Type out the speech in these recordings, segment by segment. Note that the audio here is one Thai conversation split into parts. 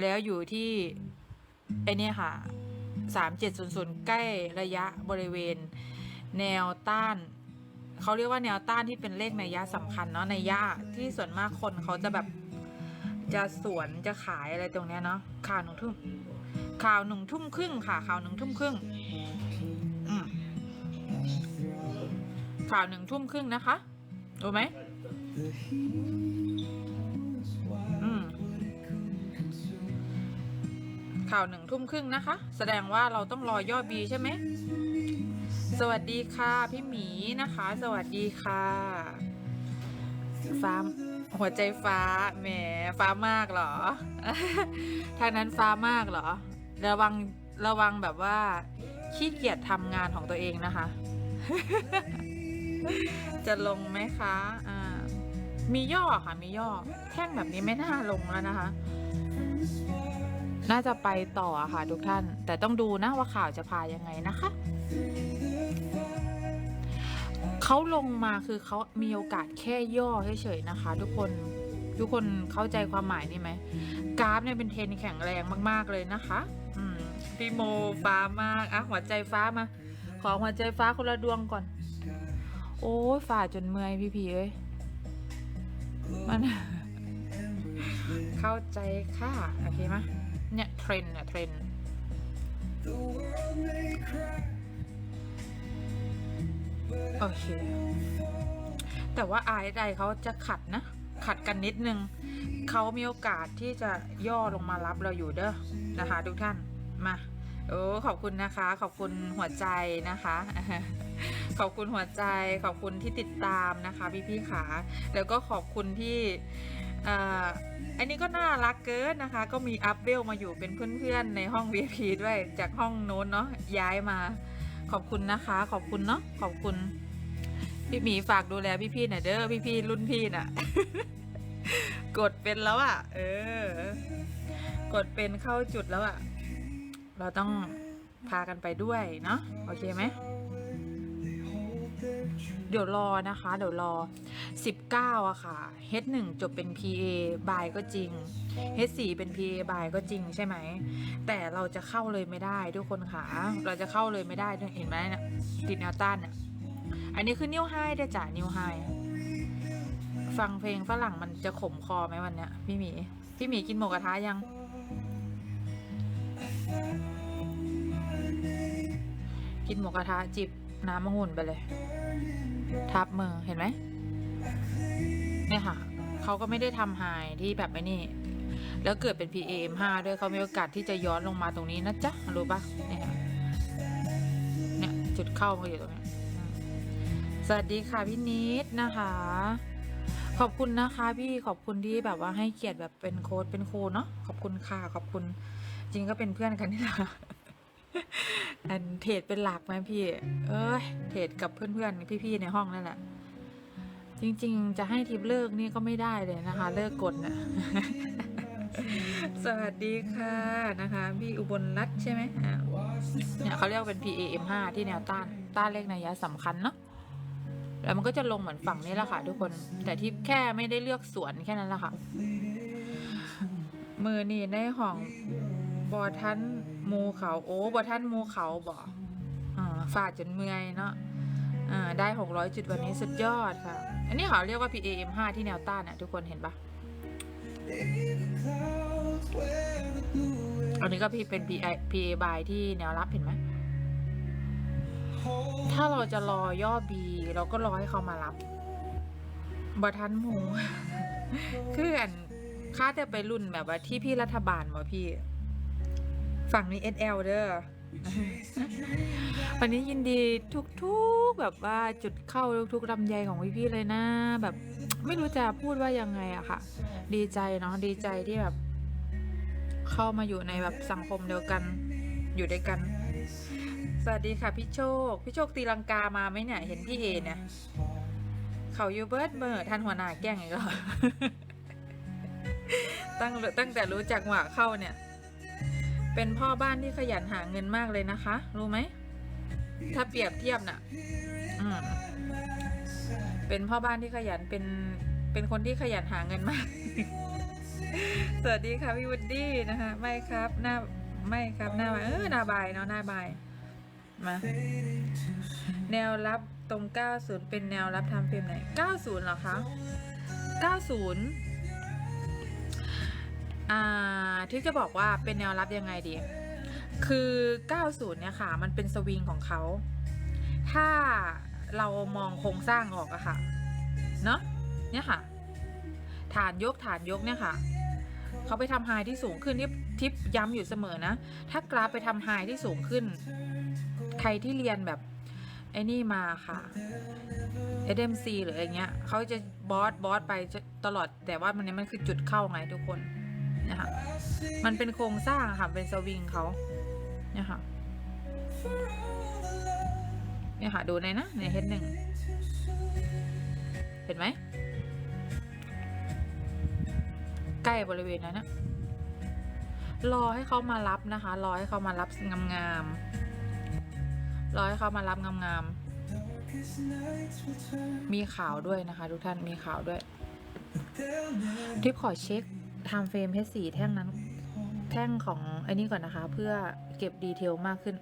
แล้วอยู่ที่ไอเนี่ยค่ะ3700ใกล้ระยะบริเวณ แนวต้านเขาเรียกว่าแนวต้านที่เป็นเลขในยะสำคัญเนาะในยะที่ส่วนมากคนเขาจะแบบจะสวนจะขายอะไรตรงเนี้ยเนาะข่าวหนึ่งทุ่มข่าวหนึ่งทุ่มครึ่งค่ะข่าวหนึ่งทุ่มครึ่งข่าวหนึ่งทุ่มครึ่งนะคะรู้ไหม ข่าวหนึ่งทุ่มครึ่งนะคะ แสดงว่าเราต้องรอย่อบีใช่ไหม สวัสดีค่ะพี่หมีนะคะ สวัสดีค่ะฟ้าหัวใจฟ้าแหมฟ้ามากเหรอ ทางนั้นฟ้ามากเหรอ ระวังระวังแบบว่า ขี้เกียจทำงานของตัวเองนะคะ จะลงไหมคะ อ่า มีย่อค่ะ มีย่อ แท่งแบบนี้ไม่น่าลงแล้วนะคะ น่าจะไปต่อค่ะทุกท่าน แต่ต้องดูนะว่าข่าวจะพายังไงนะคะเขาลงมาคือเขามีโอกาสแค่ย่อเฉยๆนะคะ ทุกคนทุกคนเข้าใจความหมายนี่ไหมกราฟเนี่ยเป็นเทรนแข็งแรงมากๆเลยนะคะพี่โมฟ้ามากอะหัวใจฟ้ามา ขอหัวใจฟ้าคนละดวงก่อน โอ้ยฝ่าจนเมื่อยพี่พีเอ้ยมัน เข้าใจค่ะ โอเคไหม เนี่ยเทรนเนี่ยเทรนโอเค แต่ว่าอายใดเขาจะขัดนะ ขัดกันนิดนึง เขามีโอกาสที่จะย่อลงมารับเราอยู่เด้อนะคะ ทุกท่าน มา โอ้ขอบคุณนะคะ ขอบคุณหัวใจนะคะ ขอบคุณหัวใจ ขอบคุณที่ติดตามนะคะ พี่พี่ๆขา แล้วก็ขอบคุณที่ อ่าอันนี้ก็น่ารักเกินนะคะ ก็มีอัพเวลมาอยู่เป็นเพื่อนๆในห้อง VIP ด้วยจากห้องโน้นเนาะย้ายมาขอบคุณนะคะ ขอบคุณเนาะขอบคุณ พี่หมีฝากดูแลพี่ๆหน่อยเด้อพี่ๆรุ่นพี่น่ะ กดเป็นแล้วอะ่ะ เออ กดเป็นเข้าจุดแล้วอะ่ะ เราต้องพากันไปด้วยเนาะโอเคไหม เดี๋ยวรอนะคะ เดี๋ยวรอ 19อะค่ะ H1 จบเป็น PA บายก็จริง H4 เป็น PA บายก็จริงใช่ไหม แต่เราจะเข้าเลยไม่ได้ทุกคนค่ะ เราจะเข้าเลยไม่ได้เห็นไหมเนี่ยติดแนวต้านเนี่ยอันนี้คือนิ้วไฮได้จ้ะนิ้วไฮฟังเพลงฝรั่งมันจะขมคอไหมวันเนี้ยพี่หมี พี่หมีกินหมูกระทะยัง กินหมูกระทะจิบน้ำมะงุ่นไปเลย ทับมือเห็นไหมเนี่ยค่ะเขาก็ไม่ได้ทำไฮที่แบบไอ้นี่ แล้วเกิดเป็น PM5 ด้วยเขามีโอกาสที่จะย้อนลงมาตรงนี้นะจ๊ะรู้ปะเนี่ยเนี่ยจุดเข้ามาอยู่ตรงเนี้ยสวัสดีค่ะพี่นิดนะคะ ขอบคุณนะคะ พี่ขอบคุณที่แบบว่าให้เกียรติแบบเป็นโค้ดเป็นครูเนาะขอบคุณค่ะขอบคุณ จริงก็เป็นเพื่อนกันนี่แหละ อันเทรดเป็นหลักไหมพี่ เอ้ยเทรดกับเพื่อนๆ พี่ๆ ในห้องนั่นแหละ จริงๆ จะให้ทิปเลิกนี่ก็ไม่ได้เลยนะคะ เลิกกดนะสวัสดีค่ะนะคะพี่อุบลรัตนใช่ไหมเนี่ยเขาเรียกว่าเป็น PAM5 ที่แนวต้าน ต้านเลขนัยยะสำคัญเนาะแล้วมันก็จะลงเหมือนฝั่งนี้แหละค่ะทุกคน แต่ที่แค่ไม่ได้เลือกสวนแค่นั้นแหละค่ะ มือนี่ในห้องบอทัน หมูเขาโอ้บอทันหมูเขาบออ่าฝาดจนเมื่อยเนาะอ่าได้หกร้อยจุดวันนี้สุดยอดค่ะ อันนี้เขาเรียกว่า PAM5 ที่แนวต้านอะทุกคนเห็นปะอันนี้ก็พี่เป็น PA PA by ที่แนวรับเห็นไหมถ้าเราจะรอย่อ B เราก็รอให้เขามารับบทันหมูคืออันค่าแต่ไปรุ่นแบบว่าที่พี่รัฐบาลมาพี่ ฝั่งนี้ SL เด้อ วันนี้ยินดีทุกๆแบบว่าจุดเข้าทุกๆลำไยของพี่ๆเลยนะ แบบไม่รู้จะพูดว่ายังไงอะค่ะ ดีใจเนาะดีใจที่แบบ เข้ามาอยู่ในแบบสังคมเดียวกันอยู่ด้วยกัน สวัสดีค่ะพี่โชค พี่โชคตีลังกามาไหมเนี่ยเห็นพี่เอเนี่ยเขาอยู่เบิร์ดเบอร์ท่านหัวหน้าแกล้งอีกแล้วตั้งตั้งแต่รู้จักหวะเข้าเนี่ย เป็นพ่อบ้านที่ขยันหาเงินมากเลยนะคะ รู้ไหม ถ้าเปรียบเทียบน่ะเป็นพ่อบ้านที่ขยันเป็นเป็นคนที่ขยันหาเงินมาก สวัสดีค่ะพี่วุดดี้นะคะ ไม่ครับ หน้าไม่ครับหน้าบายเออหน้าบายเนาะหน้าบายมา แนวรับตรง 90 เป็นแนวรับทำเฟรมไหน 90เหรอคะ 90 ที่จะบอกว่าเป็นแนวรับยังไงดี คือ 90 เนี่ยค่ะ มันเป็นสวิงของเขา ถ้าเรามองโครงสร้างออกอะค่ะ เนอะเนี่ยค่ะ ฐานยกฐานยกเนี่ยค่ะ เขาไปทำไฮที่สูงขึ้นที่ทิปย้ำอยู่เสมอนะ ถ้ากราฟไปทำไฮที่สูงขึ้น ใครที่เรียนแบบไอ้นี่มาค่ะ SMC หรืออะไรเงี้ยเขาจะบอสบอสไปตลอดแต่ว่ามันนี้มันคือจุดเข้าไงทุกคน นะคะมันเป็นโครงสร้างค่ะ เป็นสวิงเขาเนี่ยค่ะเนี่ยค่ะ ดูในนะในเฮดหนึ่งเห็นไหมใกล้บริเวณนั้นนะรอให้เขามารับนะคะ รอให้เขามารับงามๆรอให้เขามารับงามๆมีข่าวด้วยนะคะ ทุกท่านมีข่าวด้วยทิปขอเช็ค ทม์เฟรม H4 แท่งนั้น แท่งของไอ้นี่ก่อนนะคะ เพื่อเก็บดีเทลมากขึ้น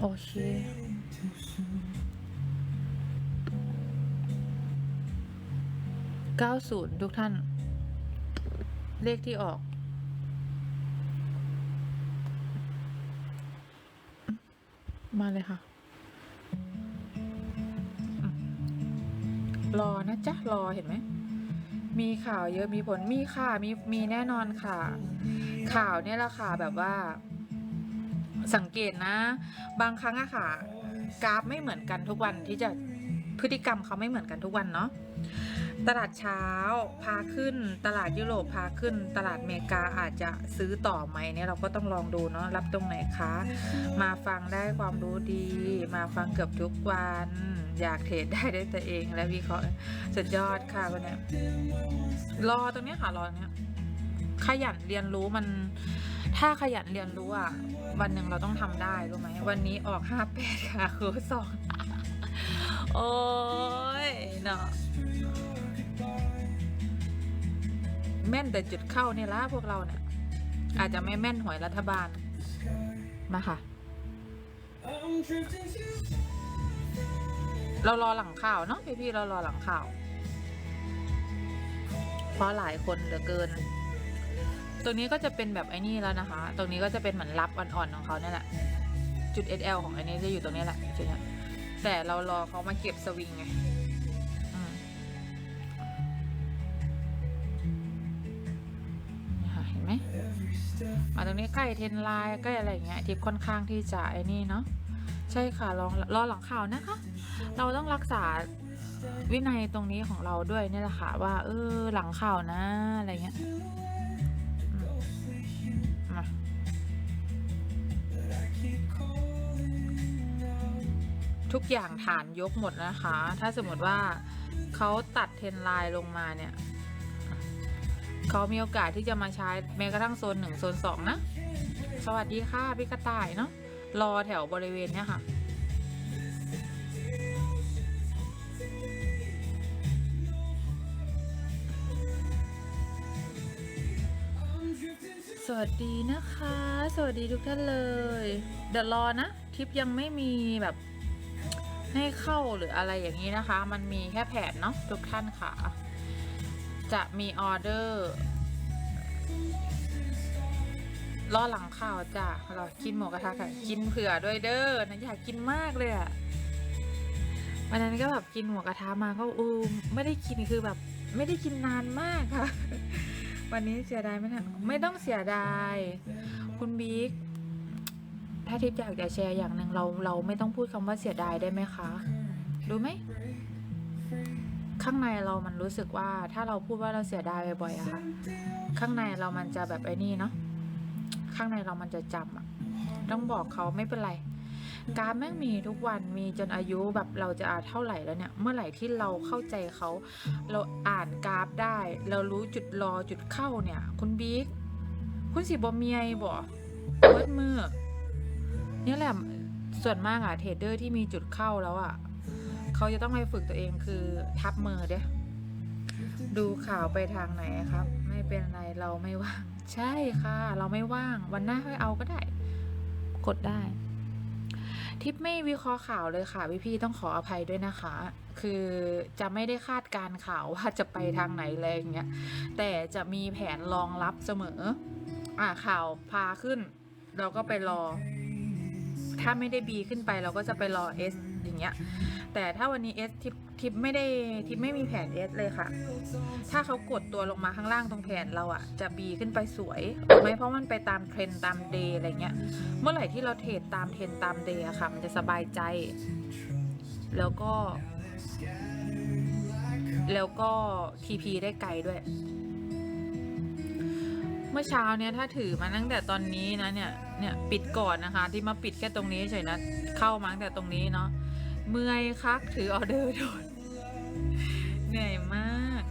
โอเค90ทุกท่าน เลขที่ออกมาเลยค่ะ รอนะจ๊ะรอเห็นไหมมีข่าวเยอะมีผลมีค่ะมีมีแน่นอนค่ะ ข่าวเนี่ยแหละค่ะแบบว่า สังเกตนะ บางครั้งอะค่ะ กราฟไม่เหมือนกันทุกวันที่จะพฤติกรรมเขาไม่เหมือนกันทุกวันเนาะ ตลาดเช้าพาขึ้น ตลาดยุโรปพาขึ้น ตลาดอเมริกาอาจจะซื้อต่อไหมเนี่ยเราก็ต้องลองดูเนาะรับตรงไหนคะ มาฟังได้ความรู้ดี มาฟังเกือบทุกวัน อยากเทรดได้ด้วยตัวเองและวิเคราะห์สุดยอดค่ะวันเนี้ยรอตรงเนี้ยค่ะรอตรงเนี้ยขยันเรียนรู้มัน ถ้าขยันเรียนรู้อะวันหนึ่งเราต้องทำได้รู้ไหมวันนี้ออกห้าแปดค่ะครูสอนโอ้ยเนาะ แม่นแต่จุดเข้าเนี่ยละพวกเราเนี่ย อาจจะไม่แม่นหวยรัฐบาล มาค่ะ เรารอหลังข่าวเนาะพี่ๆเรารอหลังข่าว เพราะหลายคนเหลือเกิน ตรงนี้ก็จะเป็นแบบไอ้นี่แล้วนะคะ ตรงนี้ก็จะเป็นเหมือนรับอ่อนๆของเขาเนี่ยแหละ จุด SL ของไอ้นี้จะอยู่ตรงนี้แหละจุดนี้แต่เรารอเขามาเก็บสวิงไง มาตรงนี้ใกล้เทนไลน์ใกล้อะไรอย่างเงี้ยทิปค่อนข้างที่จะไอ้นี่เนาะใช่ค่ะรอรอหลังข่าวนะคะ เราต้องรักษาวินัยตรงนี้ของเราด้วยเนี่ยแหละค่ะว่าเออหลังข่าวนะอะไรเงี้ยมาทุกอย่างฐานยกหมดนะคะ ถ้าสมมติว่าเขาตัดเทนไลน์ลงมาเนี่ย เขามีโอกาสที่จะมาใช้แม้กระทั่งโซนหนึ่งโซนสองนะ สวัสดีค่ะพี่กระต่ายเนาะรอแถวบริเวณเนี้ยค่ะสวัสดีนะคะ สวัสดีทุกท่านเลย เดี๋ยวรอนะทิปยังไม่มีแบบให้เข้าหรืออะไรอย่างนี้นะคะ มันมีแค่แผนเนาะทุกท่านค่ะ จะมีออเดอร์รอหลังข่าวจ้ะรอกินหมูกระทะค่ะ กินเผื่อด้วยเด้อนะอยากกินมากเลยอะวันนั้นก็แบบกินหมูกระทะมาก็อูมไม่ได้กินคือแบบ ไม่ได้กินนานมากค่ะ วันนี้เสียดายไหมนี่ยไม่ต้องเสียดาย คุณบิ๊กถ้าทิพย์อยากจะแชร์อย่างหนึ่งเราเราไม่ต้องพูดคำว่าเสียดายได้ไหมคะรู้ไหม ข้างในเรามันรู้สึกว่าถ้าเราพูดว่าเราเสียดายบ่อยๆอะค่ะ ข้างในเรามันจะแบบไอ้นี่เนาะข้างในเรามันจะจำอะต้องบอกเขาไม่เป็นไร การแม่งมีทุกวันมีจนอายุแบบเราจะอาเท่าไหร่แล้วเนี่ย เมื่อไหร่ที่เราเข้าใจเขา เราอ่านกราฟได้ เรารู้จุดรอจุดเข้าเนี่ย คุณบิ๊กคุณสิบอเมียบ่เบิดมือเนี่ยแหละส่วนมากอะเทรดเดอร์ที่มีจุดเข้าแล้วอะ เขาจะต้องไปฝึกตัวเองคือทับมือเด้ดูข่าวไปทางไหนครับ ไม่เป็นไรเราไม่ว่าง ใช่ค่ะ เราไม่ว่าง วันหน้าค่อยเอาก็ได้ กดได้ ทิปไม่วิเคราะห์ข่าวเลยค่ะพี่ๆต้องขออภัยด้วยนะคะ คือจะไม่ได้คาดการข่าวว่าจะไปทางไหนอะไรอย่างเงี้ยแต่จะมีแผนรองรับเสมอ อ่าข่าวพาขึ้น เราก็ไปรอ ถ้าไม่ได้ B ขึ้นไปเราก็จะไปรอ S อย่างเงี้ย แต่ถ้าวันนี้ S ทิปทิปไม่ได้ทิปไม่มีแผน S เลยค่ะ ถ้าเขากดตัวลงมาข้างล่างตรงแผนเราอะจะ B ขึ้นไปสวยไหมเพราะมันไปตามเทรนด์ตามเดย์อะไรเงี้ย เมื่อไหร่ที่เราเทรดตามเทรนด์ตามเดย์อะค่ะ มันจะสบายใจ แล้วก็ แล้วก็ TP ได้ไกลด้วย เมื่อเช้าเนี่ยถ้าถือมาตั้งแต่ตอนนี้นะเนี่ยเนี่ยปิดก่อนนะคะ ที่มาปิดแค่ตรงนี้เฉยนะเข้ามาตั้งแต่ตรงนี้เนาะเมื่อยคักถือออเดอร์โดนเหนื่อยมาก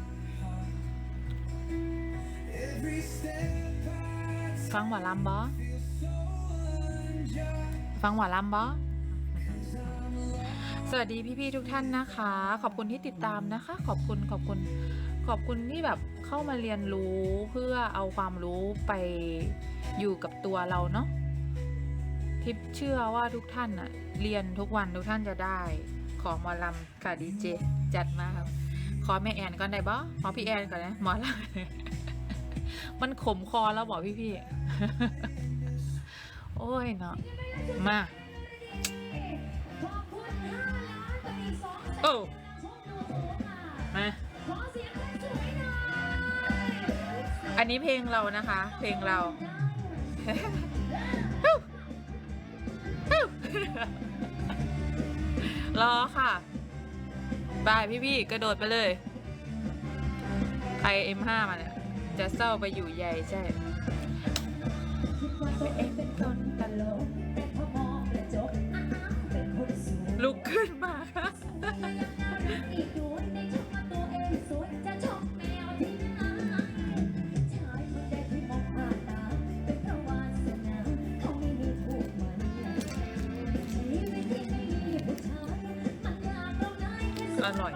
ฟังหมอลำบอฟังหมอลำบอสวัสดีพี่ๆทุกท่านนะคะ ขอบคุณที่ติดตามนะคะ ขอบคุณขอบคุณ ขอบคุณที่แบบเข้ามาเรียนรู้เพื่อเอาความรู้ไปอยู่กับตัวเราเนาะทิปเชื่อว่าทุกท่านอะเรียนทุกวันทุกท่านจะได้ ขอหมอลำค่ะดีเจจัดมาครับ ขอแม่แอนก่อนได้บ่ขอพี่แอนก่อนนะหมอลำมันขมคอแล้วบอกพี่พี่ๆโอ้ยเนาะมาโอ้ อันนี้เพลงเรานะคะ เพลงเรา รอค่ะบายพี่ๆกระโดดไปเลยใคร M5 มาเนี่ย จะเศร้าไปอยู่ใหญ่ใช่ลุกขึ้นมาค่ะ อร่อย